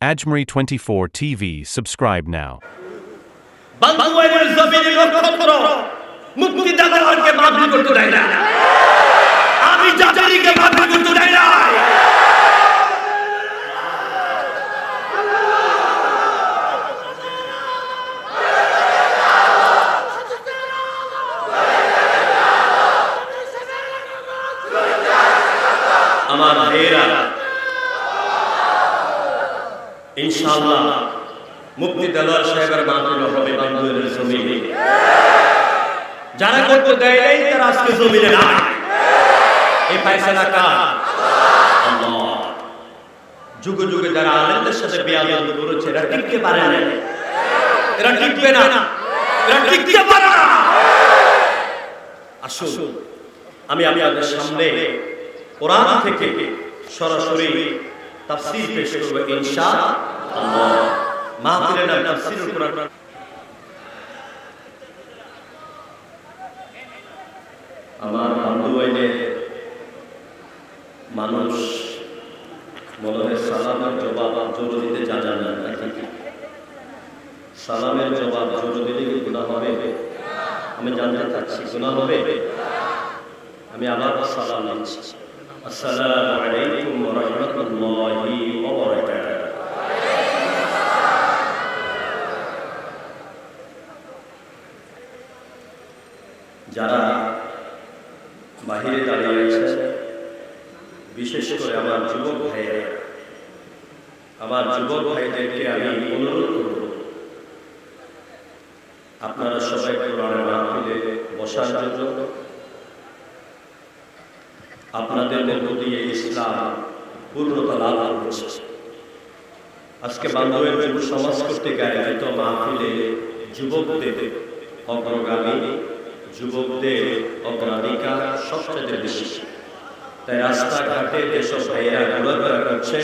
Ajmeri 24 TV, subscribe now. বান্দুয়াইনের জমিনে লক্ষ্য করো মুক্তি দাদাকে মাফি করতে দেয় না আমি জাতিকে মাফি করতে দেয় না আমার ভাইয়েরা ইনশাআল্লাহ মুক্তি দেলোয়ার সাহেবের মাহফিল হবে বান্দুয়াইনের জমিনে। যারা করতে দেয় নাই, তারা আজকে জমিনে নাই। এই ফয়সালা কার? আল্লাহ। যুগে যুগে যারা আলেমদের সাথে বেয়াদবি করেছে, এরা টিকতে পারে না। এরা টিকবে না। এরা টিকতে পারে না। আসুন, আমি আপনাদের সামনে কোরআন থেকে সরাসরি তাফসীর পেশ করব ইনশাআল্লাহ আমার বান্ধবাইনের মানুষ মনে সালামের জবাব জোর দিতে যা জানে নাকি সালামের জবাব জোর গুণা হবে? আমি জানতে চাচ্ছি গুণা হবে? আমি আবার সালাম দিচ্ছি। আসসালামু আলাইকুম ওয়া রাহমাতুল্লাহি ওয়া বারাকাতুহু। যারা বাহিরে দাঁড়িয়ে আছে বিশেষ করে আমার যুবক ভাইয়েরা, আমার যুবক ভাইদেরকে আমি অনুরোধ করব, আপনারা সবাই কোরআনের মাহফিলে বসার জন্য, আপনাদের মধ্য দিয়ে ইসলাম পূর্ণতা লাভ করছে। আজকে বান্ধবের সমাজ কর্তৃক আয়োজিত মাহফিলে যুবকদের অগ্রগামী যুবকদের অগ্রাধিকার সবচেয়ে বেশি। তাই রাস্তাঘাটে যেসব ভাইয়েরা ঘোরাফেরা করছে,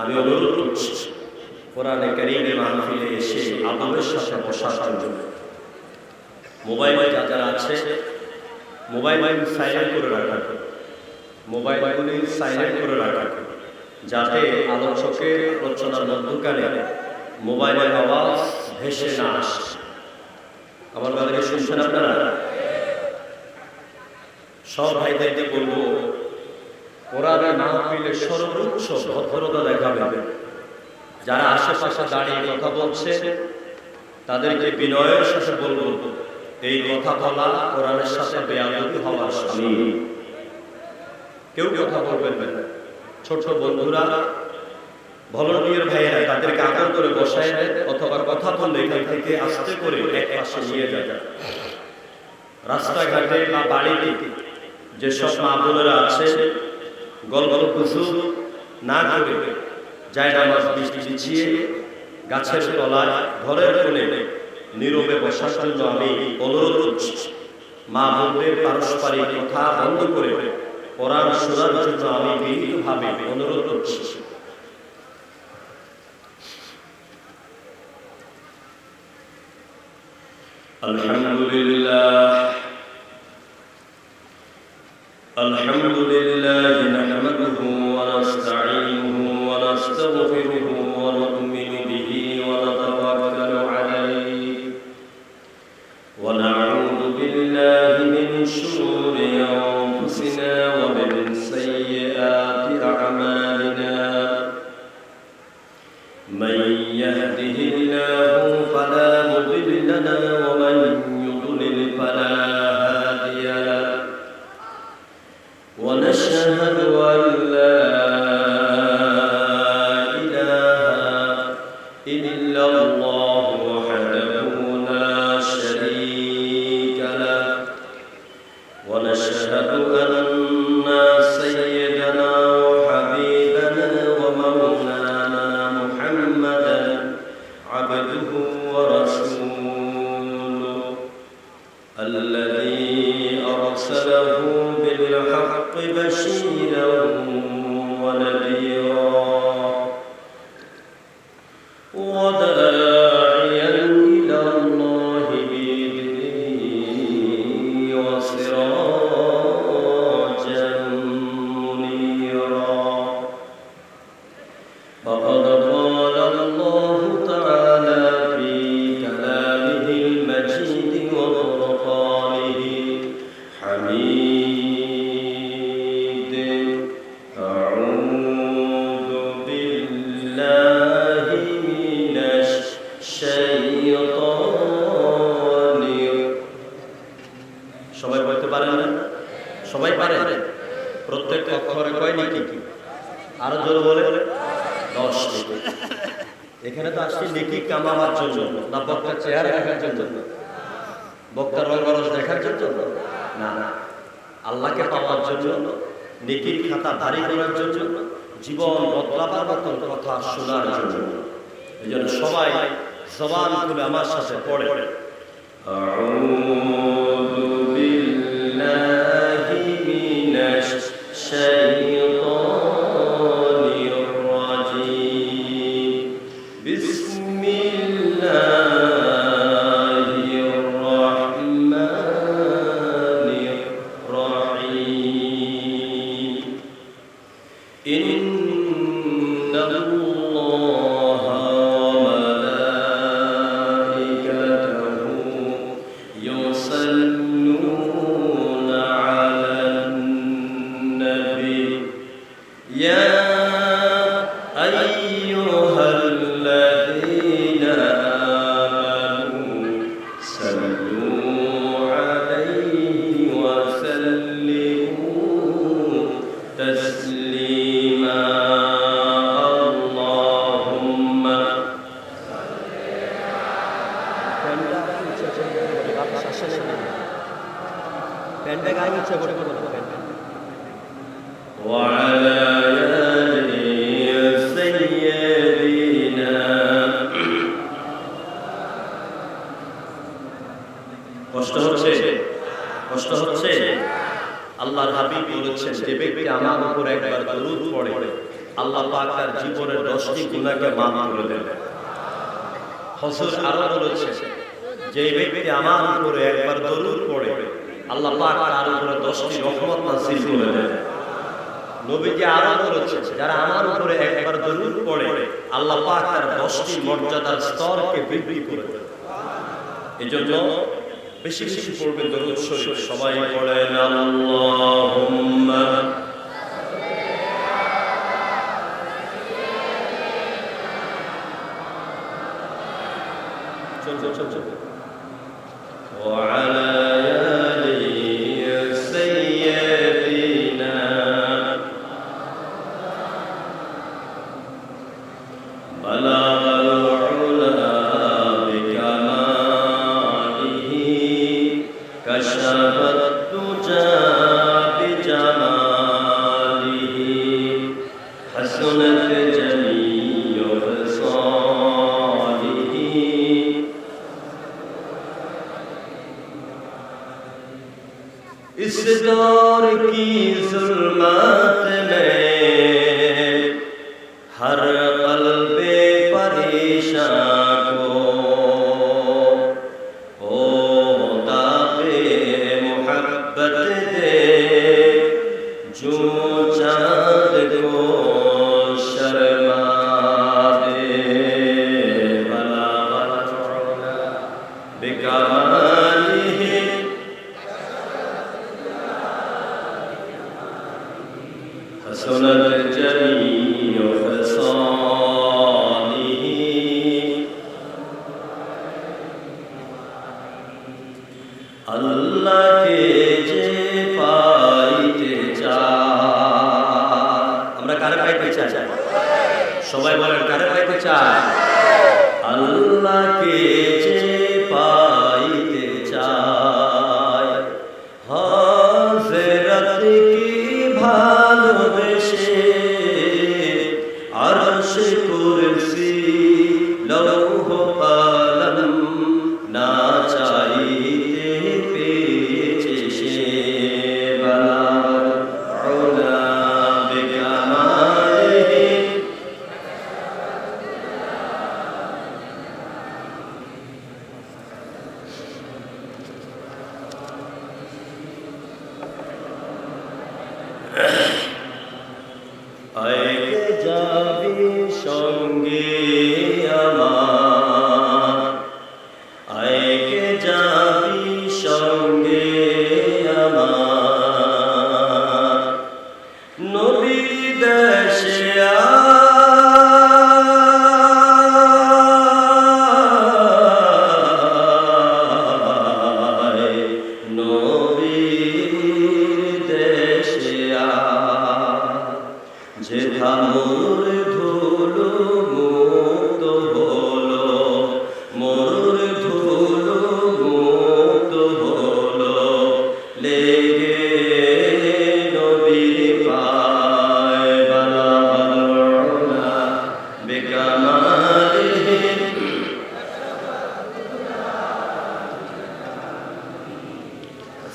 আমি অনুরোধ করছি, কোরআনে কারিমে মাহফিলে এসে আদবের সাথে বসার জন্য। মোবাইল যা যারা আছে, মোবাইল সাইলেন্ট করে রাখা মোবাইলগুলি সাইলেন্ট করে রাখা যাতে আলোচকের রচনার মধ্যকালে মোবাইলের আওয়াজ ভেসে না আসে। আমার কথাকে শুনছেন আপনারা? সব ভাইদেরকে বলব ওরা না হইলে সর্বোচ্চ ভদ্রতা দেখাবে যারা আশেপাশে দাঁড়িয়ে কথা বলছে, তাদেরকে বিনয়ের সাথে বলব, এই কথা বলা কোরআনের সাথে বেয়াদবি হওয়ার স্বামী। কেউ কথা বলবেন না। ছোট বন্ধুরা ভলন্টিয়ার ভাইয়েরা তাদেরকে আদর করে বসায় অথবা কথা বললে এখান থেকে আস্তে করে এক পাশে নিয়ে যায় রাস্তাঘাটে বা বাড়িতে যেসব মা বোনেরা আছে গল্প গুজু না করে যায় নামাজ বৃষ্টি বিছিয়ে গাছের তলায় ঘরের কোণে নীরবে বসার জন্য আমি অনুরোধ করছি। মা বোনদের পারস্পরিক কথা বন্ধ করে কোরআন শোনার জন্য আমি বিনীতভাবে অনুরোধ করছি। الحمد لله. الحمد لله نحمده ونستعينه এই জন্য সবাই জবান খুলে আমার সাথে পড়ে। প্যান্টটা গায়ে ইচ্ছা করে করব আল্লাহ পাক তার জীবনের দশটি গুনাহকে মাফ করে দেন। হজর আরও বলেছেন যে ব্যক্তি আমার উপরে একবার দরুদ পড়ে, আল্লাহ পাক তার উপরে দশটি রহমত নাসিল করে দেন। নবীজি আরও বলেছেন, যারা আমার উপরে একবার দরুদ পড়ে, আল্লাহ পাক তার দশটি মর্যাদার স্তরকে বৃদ্ধি করে দেন। এজন্য বেশি বেশি পড়বেন দরুদ শরীফ। সবাই পড়েন আল্লাহুম্মা चल चल Senhor. হাজরত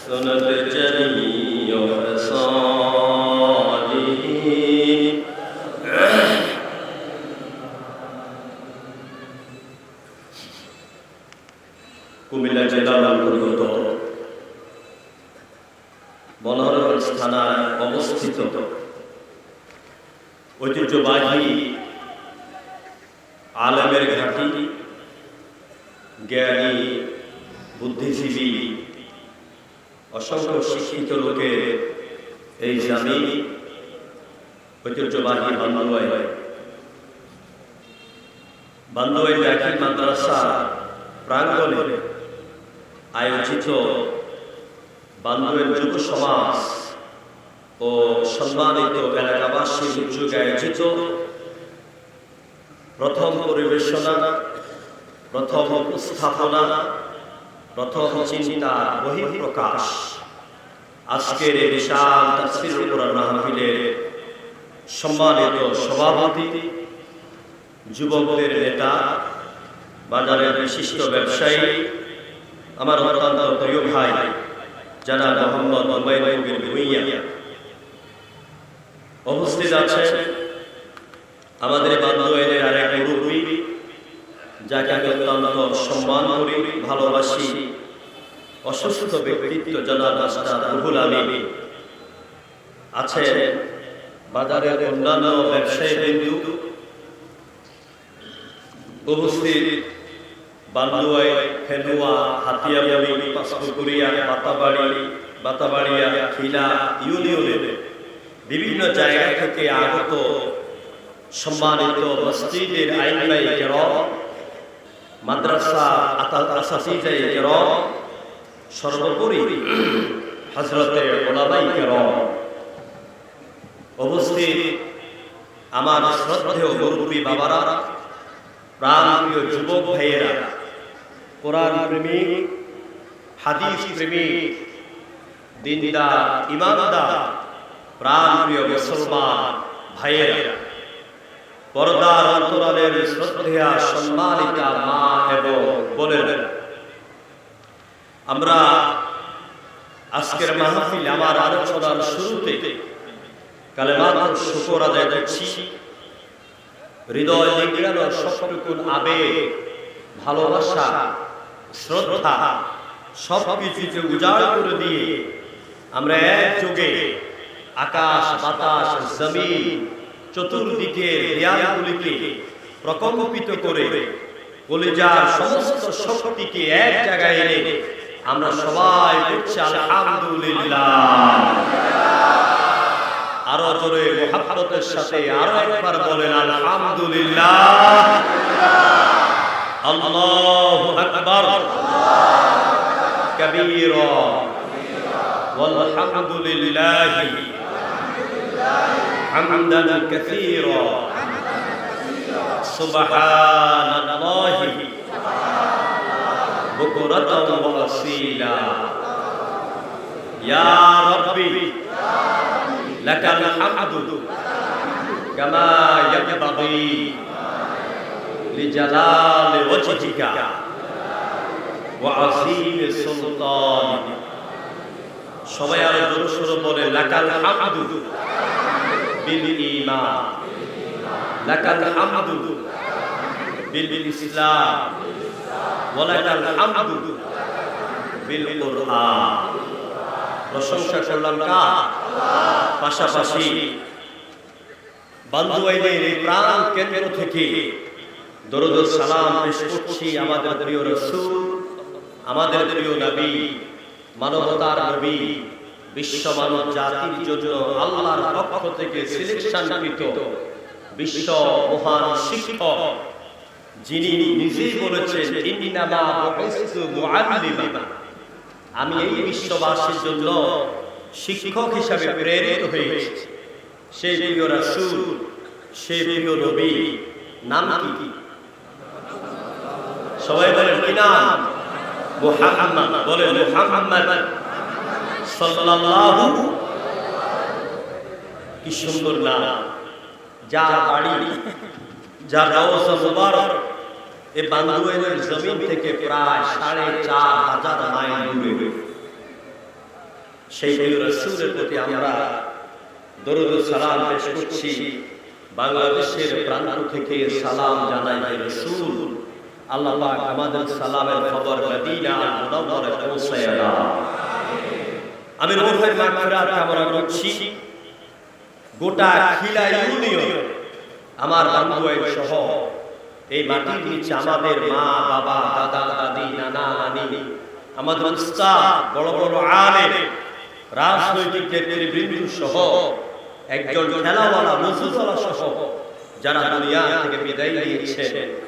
حسنت جميع প্রাঙ্গণে আয়োজিত বান্দোয়ের যুব সমাজ ও সম্মানিত এলাকাবাসীর উদ্যোগে আয়োজিত প্রথম পরিবেশনা, প্রথম উপস্থাপনা, প্রথম চিন্তা বহিঃপ্রকাশ। আজকের এই বিশাল তাফসীরুল কোরআন মাহফিলের সম্মানিত সভাপতি, যুবকদের নেতা বাজারের বিশিষ্ট ব্যবসায়ী, আমার অত্যন্ত প্রিয় ভাই জানা মোহাম্মদ উপস্থিত আছেন আমাদের বান্ধবের আর এক মুরব্বী, যাকে আমি অত্যন্ত সম্মান করি, ভালোবাসি, অসুস্থ ব্যক্তিত্ব জানা রাস্তা রুহুল আলী আছে বাজারের অন্যান্য ব্যবসায়ী বিন্দু। উপস্থিত বান্দুয়াই ফেলুয়া হাতিয়াবলি পাঁচপুকুরিয়া বাতাবাড়ি বাতাবাড়িয়া খিলা ইউনিয়নের বিভিন্ন জায়গা থেকে আগত সম্মানিত মসজিদের আইনলাই কেরম, মাদ্রাসা আসাসিজাই কেরম, সর্বোপরি হজরতে ওলামাই কেরম উপস্থিত আমার শ্রদ্ধেয় মুরব্বী বাবারা, প্রাণপ্রিয় যুবক ভাইয়েরা। কোরআন প্রেমিক, হাদিস প্রেমিক, দিনদার, ইমানদার, প্রাণপ্রিয় মুসলমান ভাইয়েরা, পর্দার অন্তরালের শ্রদ্ধেয়া, সম্মানিতা মা এবং বোনেরা, আমরা আজকের মাহফিল, আমার আলোচনার শুরুতে কালেমাত শুকর আদায় করছি। হৃদয় লিঙ্গানো সবটুকুন আবেগ, ভালোবাসা শ্রদ্ধা সব কিছুকে উজাড় করে দিয়ে আমরা এক যোগে আকাশ, বাতাস, জমিন, চতুর্দিকে দেয়ালগুলিকে প্রকম্পিত করে কলিজার সমস্ত শক্তিকে এক জায়গায় এনে আমরা সবাই করছি আলহামদুলিল্লাহ। আরও জোরে মোহাব্বতের সাথে আরও একবার বলেন, আলহামদুলিল্লাহ। الله أكبر. كبيرا. والحمد لله. حمدا كثيرا. سبحان الله بكرة وأصيلا. يا ربي لك الحمد كما ينبغي لجلال وجهك وعظيم سلطانك সবাই আরো জোর সোর বলে লাকাল হামদু বিল ঈমান লাকাল হামদু বিল ইসলাম ওয়া লাকাল হামদু বিল কুরআন প্রশংসা করলাম কার পাশাপাশি বান্ধবাইদের এই প্রাণ কেন্দ্র থেকে দরুদ সালাম পেশ করছি আমাদের প্রিয় রসুল, আমাদের প্রিয় নবী, মানবতার নবী, বিশ্ব মানব জাতির জন্য আল্লাহর পক্ষ থেকে সিলেকশনকৃত বিশ্ব মহান শিক্ষক, যিনি নিজেই বলেছেন আমি এই বিশ্ববাসীর জন্য শিক্ষক হিসাবে প্রেরিত হয়েছি। সেই প্রিয় সেই প্রিয় নবী, নাম কি? সবাই বলেন, কি নাম? মুহাম্মদ। বলেন, মুহাম্মদ। সাল্লাল্লাহু কি সুন্দর নাম। যার বাড়ি যার রওজা মুবারক এই বান্দুয়েলের জমিন থেকে প্রায় সাড়ে চার হাজার মাইল দূরে। সেই রসুলের প্রতি আমরা দরুদ সালাম পেশ করছি। বাংলাদেশের প্রান্ত থেকে সালাম জানাই রসুল। আল্লাহ পাক আমাদের সালামের খবর মদিনা মুনাওয়ারে পৌঁছায় দাও। আমি রোহের মাগফিরাত কামনা করছি। গোটা খিলা ইউনিয়ন, আমার বান্ধব সহ, এই মাটির নিচে আমাদের মা, বাবা, দাদা, দাদি, নানা, নানি, আমাদের উস্তাদ, বড় বড় আলেম, রাজনৈতিক নেতৃবৃন্দ সহ, একজন খেলাওয়ালা মজুদওয়ালা সহ, যারা দুনিয়া থেকে বিদায় নিয়েছে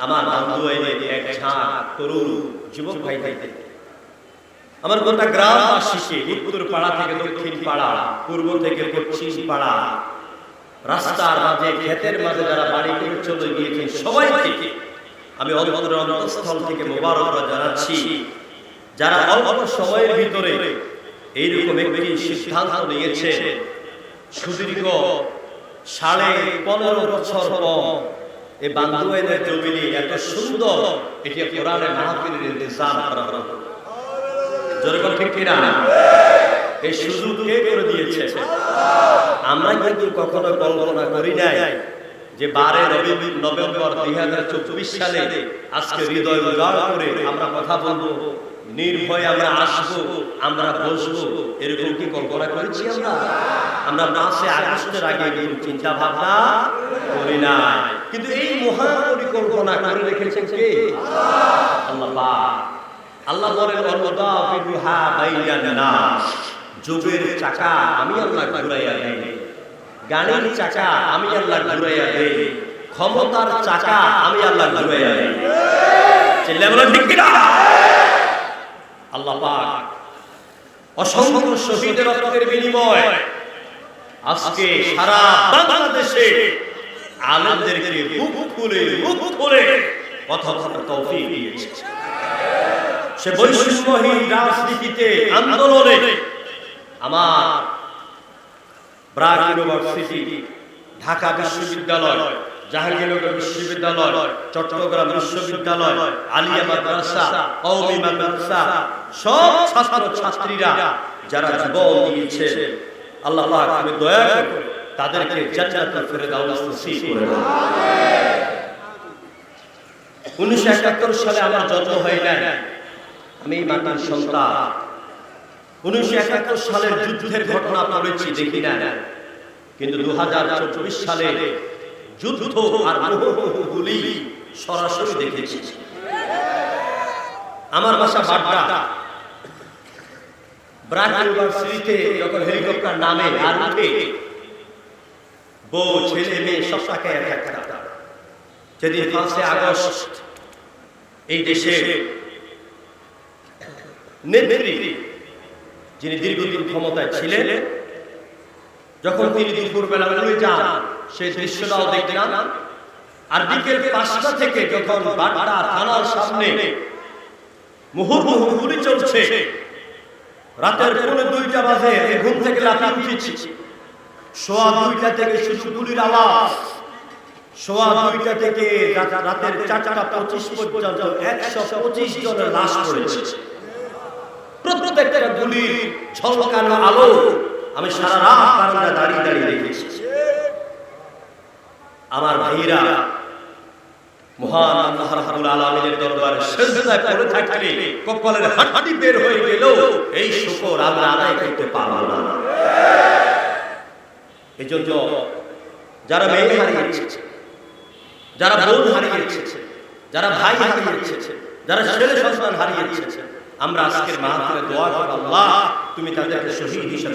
আমার বান্ধবের এক ঝাঁক তরুণ যুবক ভাই ভাইতে আমার গোটা গ্রামবাসীকে উত্তর পাড়া থেকে দক্ষিণ পাড়া পূর্ব থেকে পশ্চিম পাড়া রাস্তার মাঝে, ক্ষেতের মাঝে যারা বাড়ি করে চলে গিয়েছেন সবাইকে আমি অন্তরের অন্তঃস্থল থেকে মোবারকবাদ জানাচ্ছি। যারা অল্প সময়ের ভিতরে এইরকম একটি সিদ্ধান্ত নিয়েছে সুদীর্ঘ সাড়ে পনেরো বছর পর এই বান্দুয়েদের জমিনে এত সুন্দর এটি কোরআনের মাহফিলের ইন্তজাম করা হলো। যেরকম ঠিক কিনা? এই সুযোগ কে করে দিয়েছে? আমরা কিন্তু কখনো কল্পনা করি নাই যে বারে নভেম্বর দুই হাজার চব্বিশ সালে আজকে হৃদয় উজাড় করে আমরা কথা বলব। নির্ভয়ে আমরা আসব, আমরা বসবো, এরকম কি কল্পনা করেছি আমরা? আমরা মাসে আগস্টের আগে এরকম চিন্তা ভাবনা করি না কিন্তু এই মহা পরিকল্পনা করে রেখেছেন কে? আল্লাহ আল্লাহ বলেন বিহা বাইয়ান নাস। যুগের চাকা আমি আল্লাহ ঘুরাইয়া দেই। গাড়ির চাকা আমি আল্লাহ ঘুরাইয়া দেই। ক্ষমতার চাকা আমি আল্লাহ ঘুরাইয়া দেই। চিল্লা বলেন, ঠিক কিনা? আল্লাহ পাক অসংখ্য শহীদের রক্তের বিনিময় আজকে সারা বাংলাদেশে আলেমদেরকে বুক খুলে বুক খুলে কথা বলার তৌফিক দিয়েছে। সে বৈষম্যহীন রাজনীতিতে আন্দোলনে আমার ব্রাক ইউনিভার্সিটি ঢাকা বিশ্ববিদ্যালয় জাহাঙ্গীরনগর বিশ্ববিদ্যালয়, চট্টগ্রাম বিশ্ববিদ্যালয়, আলিয়া মাদ্রাসা, কওমি মাদ্রাসা, সব ছাত্র ছাত্রীরা যারা জীবন দিয়েছে, আল্লাহ পাক, তুমি দয়া করে তাদেরকে জান্নাতুল ফেরদাউস নসিব করে দাও। উনিশশো একাত্তর সালে আমার জন্ম হয় নাই। আমি মাটির সন্তান। উনিশশো একাত্তর সালের যুদ্ধের ঘটনা পড়েছি দেখি না কিন্তু দু হাজার চব্বিশ সালে যুদ্ধ আর গুলি সরাসরি দেখেছি। আমার বাসা বাড্ডা। ব্রাক ইউনিভার্সিটিতে যখন হেলিকপ্টার নামে আর উঠে, বউ, ছেলে, মেয়ে সব তাকে থাকতাম যেদিন পাঁচে আগস্ট এই দেশে নেত্রী, যিনি দীর্ঘদিন ক্ষমতায় ছিলেন, যখন তিনি দুপুর বেলা উড়ে যান সেই দৃশ্যটাও দেখলাম। আর বিকেল পাঁচটা থেকে যখন বাড্ডা থানার সামনে মুহুর্মুহু গুলি চলছে, রাতের পৌনে দুইটা বাজে ঘুম থেকে লাফিয়ে উঠেছি। সোয়া দুইটা থেকে শুধু গুলির আওয়াজ। সোয়া দুইটা থেকে রাত- রাতের চারটা পঁচিশ পর্যন্ত একশো পঁচিশ জনের লাশ পড়েছে। প্রত্যেকটা গুলির ঝলকানো আলো আমি সারা রাত বারান্দা দাঁড়িয়ে দাঁড়িয়ে দেখেছি। আমার ভাইরা বের হয়ে এই আমরা না। যারা মেয়ে হারিয়েছে, যারা বোন হারিয়েছে, যারা ভাই হারিয়েছে, যারা ছেলে সন্তান হারিয়েছে, আমরা আজকের মাহফিলে দোয়া তুমি তাদেরকে শহীদ হিসেবে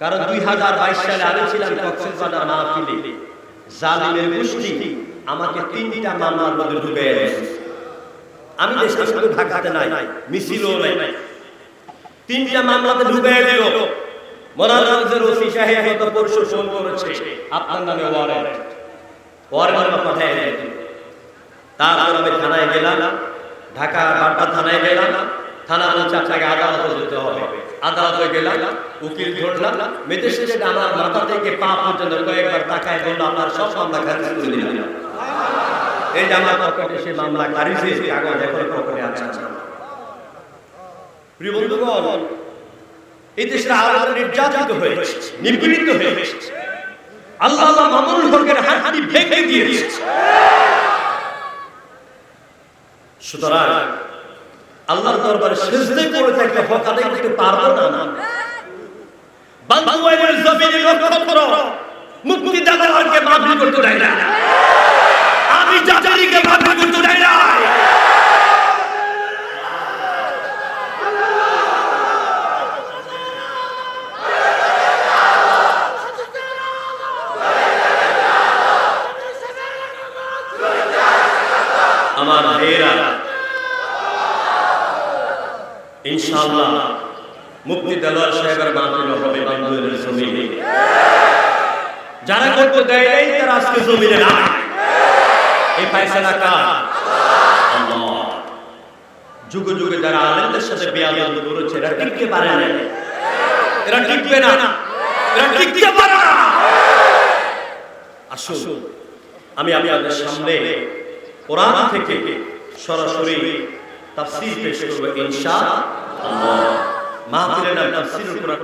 কারণ দুই হাজার বাইশ সালে আমি ছিলাম কক্সবাজার মাহফিলে। জালিমের গোষ্ঠী আমাকে তিনটা মামলার মধ্যে ঢুকে আমি দেশে শুধু ঢাকাতে নাই, মিছিলও নাই। তিনটা মামলাতে ঢুকে দিল। মোরারগঞ্জের ওসি সাহেব গত পরশু ফোন করেছে, আপনার নামে ওয়ারেন্ট। ওয়ারেন্ট পাঠায় তারপর আমি থানায় গেলাম ঢাকা বাড্ডা থানায় গেলাম। থানা বলছে, আপনাকে আদালতে যেতে হবে। আদালতে গেলাম, উকিল ধরলাম ম্যাজিস্ট্রেট আমার মাথা থেকে পা পর্যন্ত কয়েকবার তাকায় বলল, আপনার সব মামলা খারিজ করে দিলাম। এই যে আমার পকেটে সে মামলা খারিজ হয়েছে কাগজ এখন পকেটে আছে। প্রিয় বন্ধুগণ, এই দেশের আলাদা নির্যাতিত হয়েছে, নিপীড়িত হয়েছে। আল্লাহ আল্লাহ মামুনুল হকের হাতটি ভেঙে দিয়েছে। সুতরাং আল্লাহর দরবারে সিজদা করে থাকলে হক আদায় করতে পারব না না। বান্দুয়াইনের জমিনে লক্ষ্য করো মুক্তি দাদাকে মাফি করতে দেয় না। আমি জাতিকে মাফি করতে দেয় না আমার ভাইয়েরা ইনশাআল্লাহ মুক্তি দেলোয়ার সাহেবের মাহফিল হবে বান্দুয়াইনের জমিনে। যারা করতে দেয় নাই, তারা আজকে জমিনে নাই। এই ফয়সালা কার? আল্লাহ। যুগে যারা আলেমদের সাথে বেয়াদবি করেছে, এরা টিকতে পারে না। এরা টিকবে না। এরা টিকতে পারে না। আসুন, আমি আপনাদের সামনে কোরআন থেকে সরাসরি তাফসীর পেশ করব ইনশাআল্লাহ মাহফিলের নাম তাফসীরুল কোরআন।